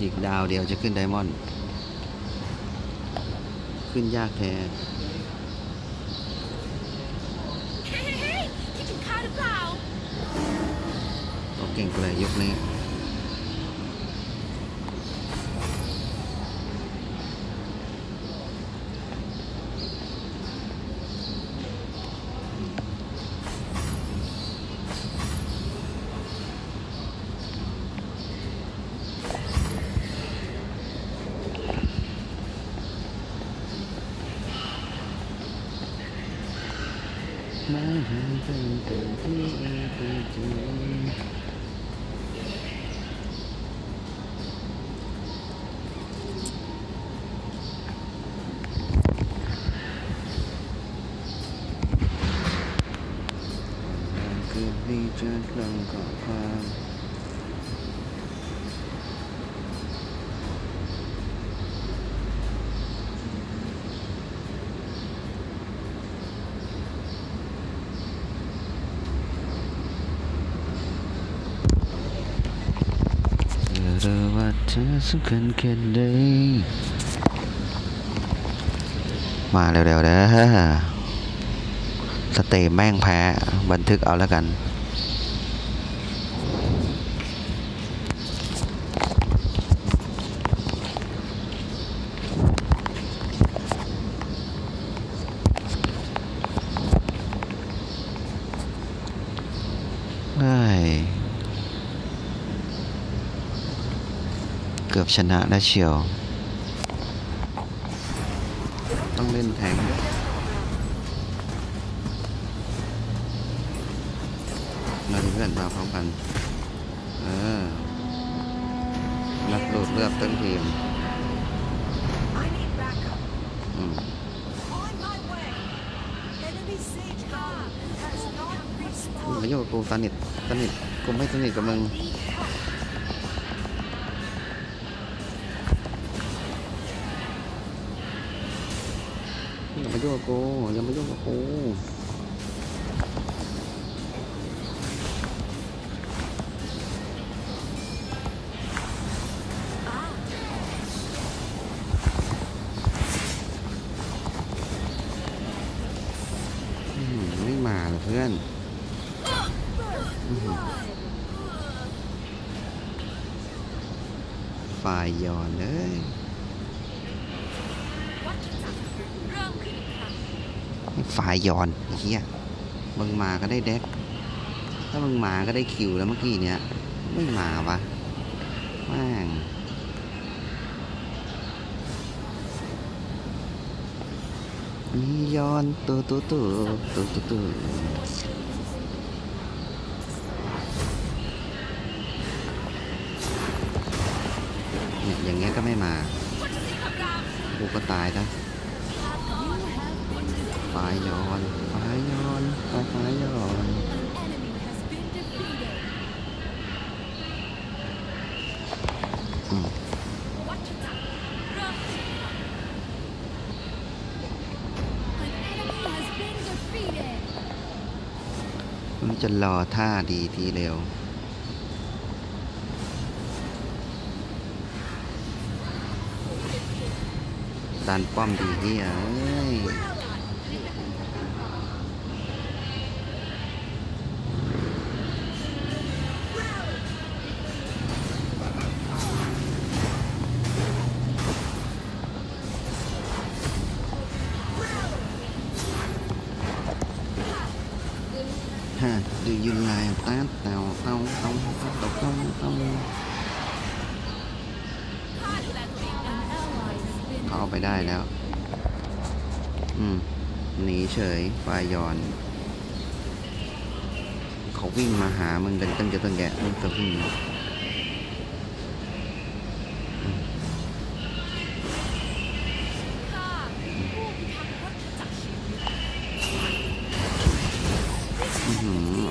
อีกดาวเดียวจะขึ้นไดมอนด์ขึ้นยากแท้เฮ้ยเฮ้ยคิดถึงข้าหรือเปล่าต้องเก่งกว่าเลยยกนี้ 天真的以为自己 รู้ว่าเธอสำคัญแค่ไหนมาเร็วๆเด้อสเตย์แม่งแพ้ บันทึกเอาแล้วกัน ได้ เกือบชนะแล้วเชียว ต้องเล่นแทงมาเพื่อนมาพร้อมกันเออนักโดดเลือดต้นทีมอืม on my way enemy siege guard has not มึง respawned มาโยกกูสนิทสนิทกูไม่สนิทกับมึง มาโยกกับกูอย่ามาโยกกั ฝ่ายยอนเฮียมึงมาก็ได้เด็กถ้ามึงมาก็ได้คิวแล้วเมื่อกี้เนี้ยไม่มาวะแม่งมียอนตัวตัวตัวตัวตัวตัวเนี่ยอย่างเงี้ยก็ไม่มากูก็ตายนะ ฝ่ายยอนฝ่ายยอนฝ่ายฝ่ายยอน enemy has been defeated อืมวัฏจักรเริ่มขึ้นมันจะรอท่าดีทีเร็วดันป้อมดีเฮียะดูยืนลายตาเต่าเต่าเต่าเต่าเต่าเต่าเต่าข้าเองได้เขาเอาไปได้แล้ว อืมหนีเฉยปลายยอน เขาวิ่งมาหามึงกันตั้งจะตั้งแกะมึงจะวิ่ง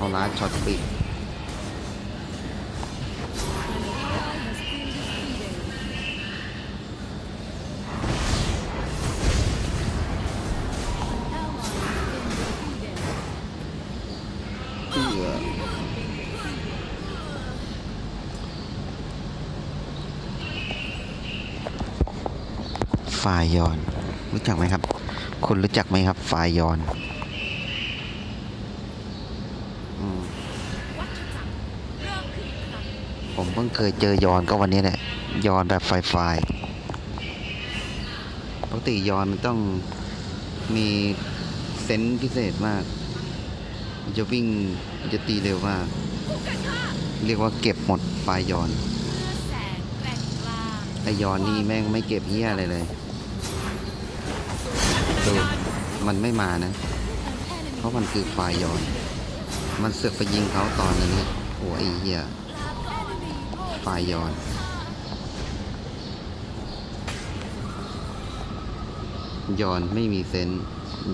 าลาดช็อตปิดฟายอน รู้จักไหมครับ คุณรู้จักไหมครับ ฟายอนอืม วัฏจักรเริ่มขึ้นอีกครั้ง ผมเพิ่งเคยเจอยอนก็วันนี้แหละยอนแบบไฟไฟปกติยอนมันต้องมีเซนส์พิเศษมาก มันจะวิ่งมันจะตีเร็วมาก เรียกว่าเก็บหมดไฟยอนไอยอนนี่แม่งไม่เก็บเหี้ยอะไรเลยดูมันไม่มานะ เพราะมันคือไฟยอน มันเสือกไปยิงเขาตอนนี้โอ้ไอเหี้ย ไฟยอนยอนไม่มีเซนส์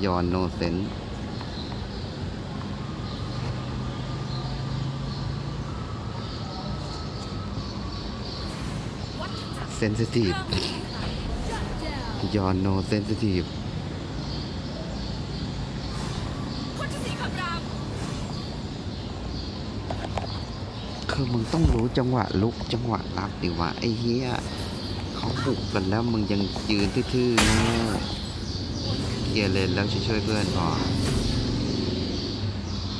ยอนโนเซนส์วัฏจักรเซนซิทีฟเริ่มขึ้นอีกครั้งยอนโนเซนซิทีฟ คือมึงต้องรู้จังหวะลุกจังหวะรับดิวะไอ้เหี้ยเขาบุกกันแล้วมึงยังยืนทื่อๆโง่เคลียร์เลนแล้วช่วยเพื่อนพอ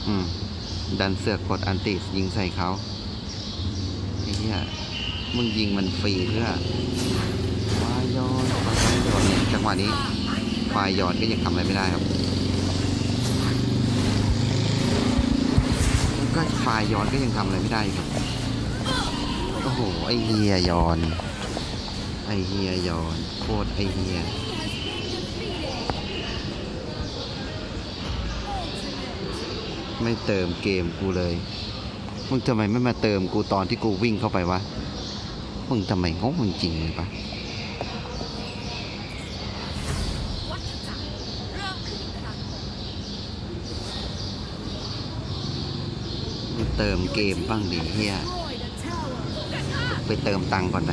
อืมดันเสือกกดอันติยิงใส่เขาไอ้เหี้ยมึงยิงมันฟรีเพื่อวายยอนวายยอนเนี่ยจังหวะนี้ควายยอนก็ยังทำอะไรไม่ได้ครับ ก็ไฟยยอนก็ยังทำอะไรไม่ได้ครับโอ้โห ไอเฮียย้อน ไอเฮียย้อน โคตรไอเฮียไม่เติมเกมกูเลย มึงทำไมไม่มาเติมกูตอนที่กูวิ่งเข้าไปวะ มึงทำไมงงมึงจริงเลยปะ วัฏจักรเริ่มขึ้นอีกครั้ง มึง เติมเกมบ้างดิเฮียไปเติมตังก่อนไป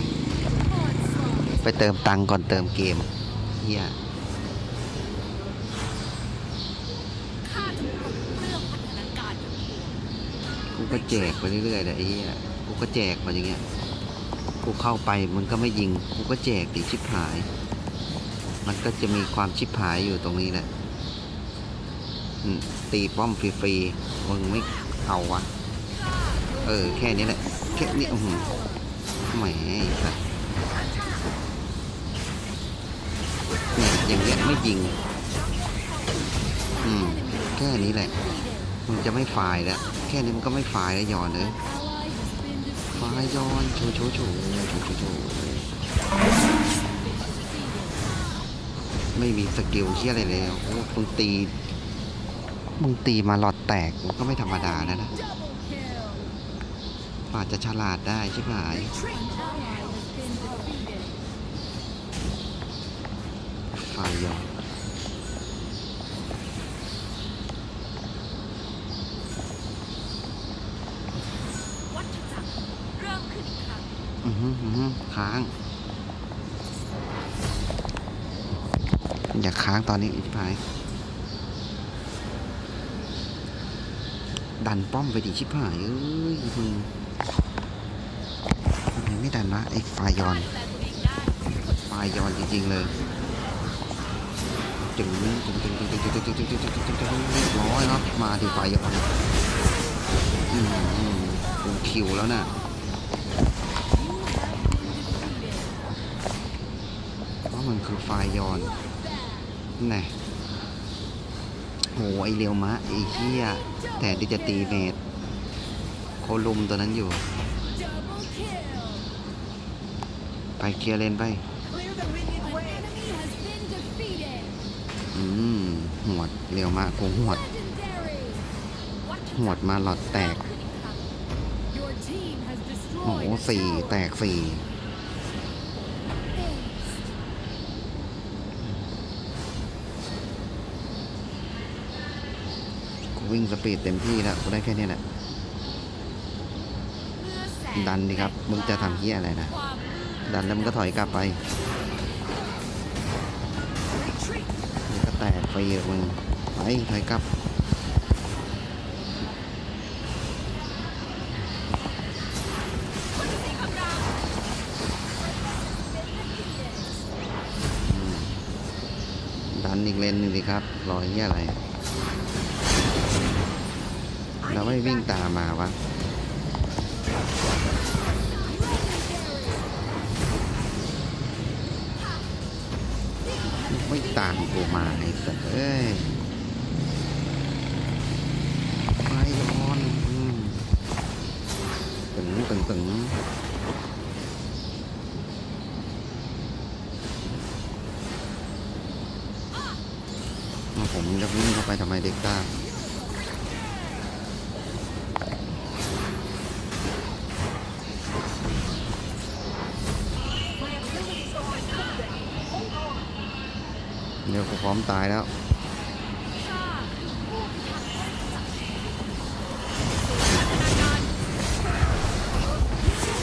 ไปเติมตังก่อนเติมเกมเฮียกูก็แจกไปเรื่อยๆแต่ไอ้เฮียกูก็แจกมาอย่างเงี้ยกูเข้าไปมึงก็ไม่ยิงกูก็แจกดิชิบหาย มันก็จะมีความชิบหายอยู่ตรงนี้แหละตีป้อมฟรีๆมึงไม่เอาวะ เออ แค่นี้แหละ แค่นี้อื้อหือแหมไอ้สัสเนี่ยอย่างเงี้ยไม่ยิง อืม แค่นี้แหละมึงจะไม่ฝ่ายแล้ว แค่นี้มันก็ไม่ฝ่ายแล้วยอนเลยฝ่ายยอนโชว์โชว์โชว์โชว์โชว์ไม่มีสกิลเชี่ยอะไรเลยโอ้มึงตี มึงตีมาหลอดแตกก็ไม่ธรรมดาแล้วนะ ว่าจะฉลาดได้ใช่ไหมฝ่ายองอือฮึอือฮึค้าง อย่าค้างตอนนี้อีกพายดันป้อมไปดิชิบหายเอ้ยมึง ไม่ดันวะไอ้ฟายอนไฟายอนจริงๆเลยจึงจึงจึงจึงจึงจึงจึงจึงจึงจึงจึงจึงเรียบร้อยครับมาที่ฟายอนอืมอืมกูคิวแล้วน่ะเพราะมันคือไฟยอนแน่โหไอเรียวมะไอเหี้ยแต่ที่จะตีเมดโคลุมตัวนั้นอยู่ ไปเคลียร์เลนไป อืม หวดเรียวมะกูหวด หวดมาหลอดแตก โอ้โหสี่แตกสี่กูวิ่งสปีดเต็มที่แล้วกูได้แค่นี้แหละ ดันดิครับ มึงจะทำเหี้ยอะไรนะ ดันแล้วมึงก็ถอยกลับไปก็แตกฟรีหรอกมึงไปถอยกลับอืมมันอีกเลนหนึ่งสิครับ รอยเหี้ยอะไร เราไม่วิ่งตามมาวะ ไม่ตามกูมาไอ้สัสเอ้ยไปร้อนตึงตึงตึงอ้าผมจะวิ่งเข้าไปทำไมเด็กต้า ร้อมตายแล้ว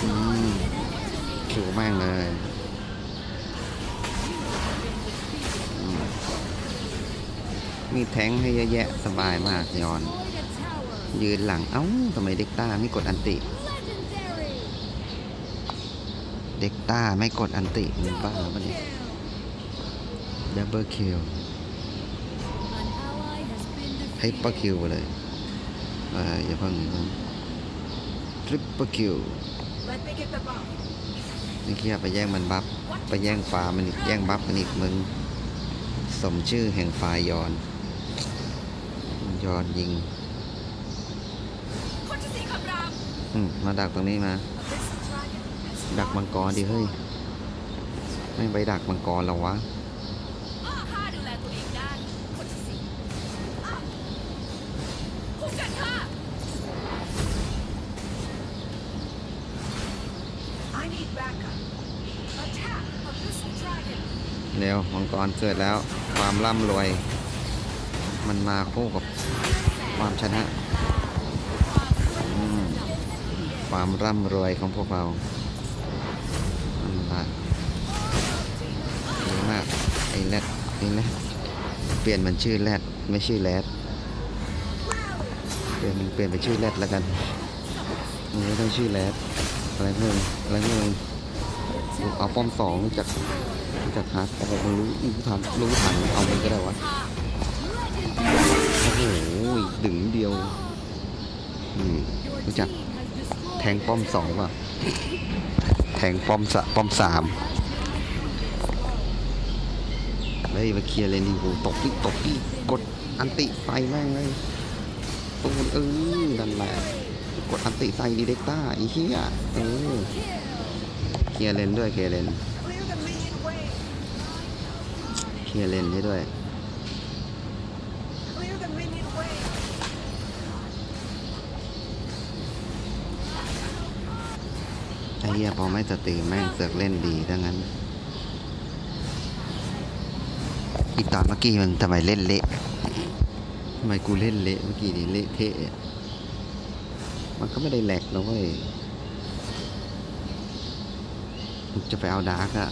อืมขิวแม่งเลยมีแทงให้เยอะแยะสบายมากยอน ยืนหลัง เอ้าทำไมเด็กต้าไม่กดอันติ เด็กต้าไม่กดอันติมึงบ้าปะเนี่ยดับเบิลคิว ให้ปะคิวไปเลยเอออย่าเพิ่งอย่าเพิ่งทริปเปิลคิวนี่เคียไปแย่งมันบัฟไปแย่งฟ้ามันอีกแย่งบัฟมันอีกมึงสมชื่อแห่งฟ้ายยอนยอนยิงมอืมมาดักตรงนี้มา ดักมังกรดิเฮ้ย ไม่ไปดักมังกรแล้ววะ ร็วมังกรเกิดแล้ว ความร่ำรวย มันมาคู่กับความชนะ ความร่ำรวยของพวกเราอันละดีมากไอ้แรดไอ้แรดเปลี่ยนมันชื่อแรดไม่ชื่อแรดเปลี่ยนเปลี่ยนเป็นชื่อแรดแล้วกันไม่ต้องชื่อแรดอะไรเพิ่มอะไรเพิ่มเอาป้อมสองจาก จากฮาร์ดโอ้โหมันรู้รู้ทันรู้ทันเอามันก็ได้วะโอ้โหดึงเดียวอืมรู้จักแทงป้อมสองป่ะแทงป้อมสะป้อมสามเฮ้ยมาเคลียร์เลยนี่โหตบดิตบดิกดอันติไฟแม่งเลยตูนเออนั่นแหละกดอันติใส่ดีเด็กต้าอ้เหี้ยเออเคลียร์เลนด้วยเคลียร์เลน เคลียเลนให้ด้วย ไอ้เหี้ยพอไม่สตรีมแม่งเสือกเล่นดีดังนั้น อีตอนเมื่อกี้มึงทำไมเล่นเละทำไมกูเล่นเละเมื่อกี้นี่เละเทะ มันก็ไม่ได้แหลกนะเว้ยจะไปเอาดาร์กอะ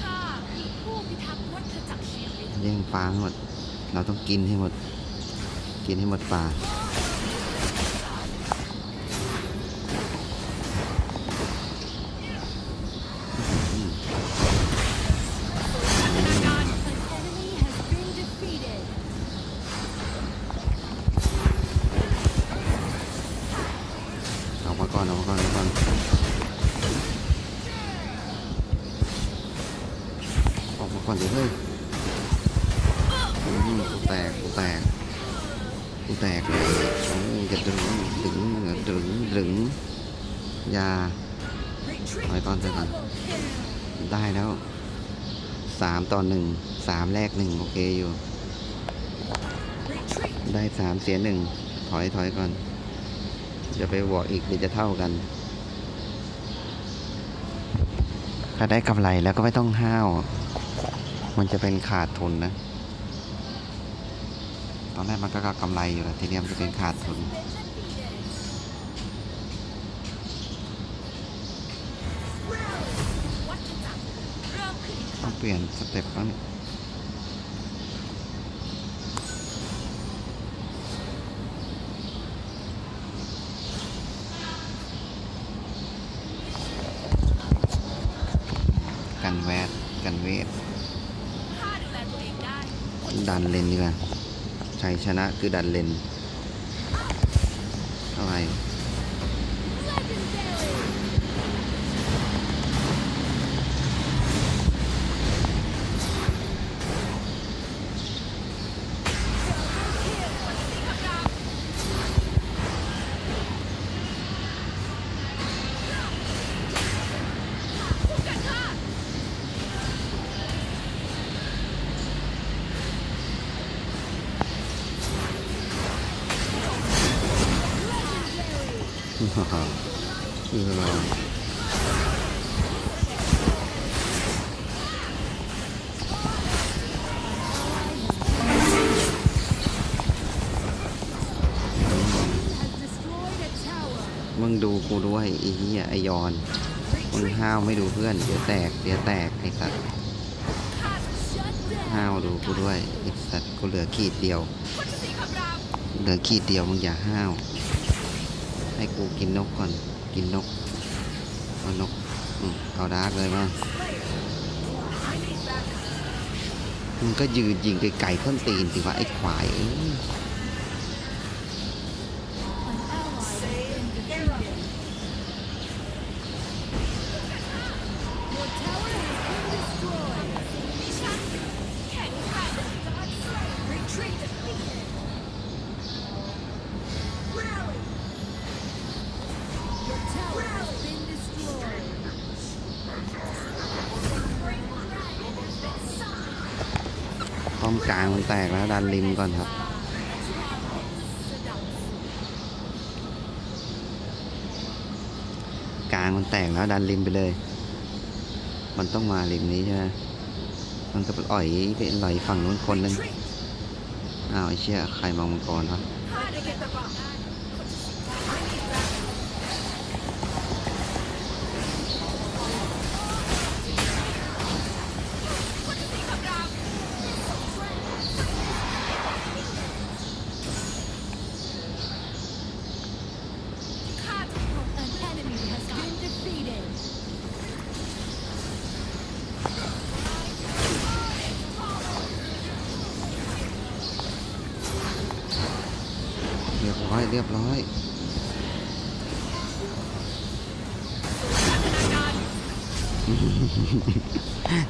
ข้าคือผู้พิทักษ์วัฏจักรชีวิต แย่งฟ้าให้หมด เราต้องกินให้หมด กินให้หมดป่าเอามาก่อนเอามาก่อนเอามาก่อนออกมาก่อนเดี๋ยวเฮ้ย จะดึงดึงดึงดึงอยาถอยก่อนเถอะก่อนได้แล้วสามต่อหนึ่งสามแรกหนึ่งโอเคอยู่ ได้สามเสียหนึ่งถอยถอยก่อน จะไปบวกอีกเดี๋ยวจะเท่ากัน ถ้าได้กำไรแล้วก็ไม่ต้องห้าว มันจะเป็นขาดทุนนะ ตอนแรกมันก็กำไรอยู่แล้วทีนี้มันจะเป็นขาดทุนต้องเปลี่ยนสเต็ปบ้างกันแวดกันเวทข้าดูแลตัวเองได้คนดันเลนดีกว่า ชัยชนะคือดันเลนอะไร คืออะไรมึงดูกูด้วยไอ้เหี้ยไอยอน มึงห้าวไม่ดูเพื่อน เดี๋ยวแตก เดี๋ยวแตกไอ้สัตว์ห้าวดูกูด้วยไอ้สัตว์กูเหลือขีดเดียว เหลือขีดเดียวมึงอย่าห้าว ให้กูกินนกก่อน กินนกเอานกเอาดาร์กเลยมามึงก็ยืนยิงไกลๆข้นตีนสิวะไอ้ควายเอ้ อมกลางมันแตกแล้วดันริมก่อนครับ กลางมันแตกแล้วดันริมไปเลย มันต้องมาริมนี้ใช่ไหมมันก็ไปอ่อยไปอ่อยฝั่งนู้นคนนึงอ้าวไอ้เชี่ยใครมองมังกรวะ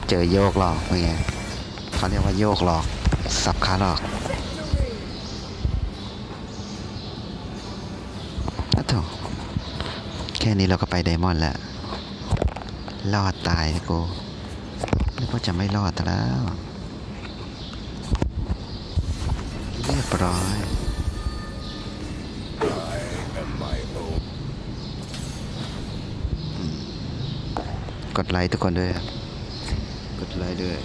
เจอโยกหลอกเป็นไงเขาเรียกว่าโยกหลอกสับขาหลอกอะโถแค่นี้เราก็ไปไดมอนด์แล้ว รอดตายกูนึกว่าจะไม่รอดแต่แล้ว เรียบร้อย กดไลค์ทุกคนด้วยครับ กดไลค์ด้วย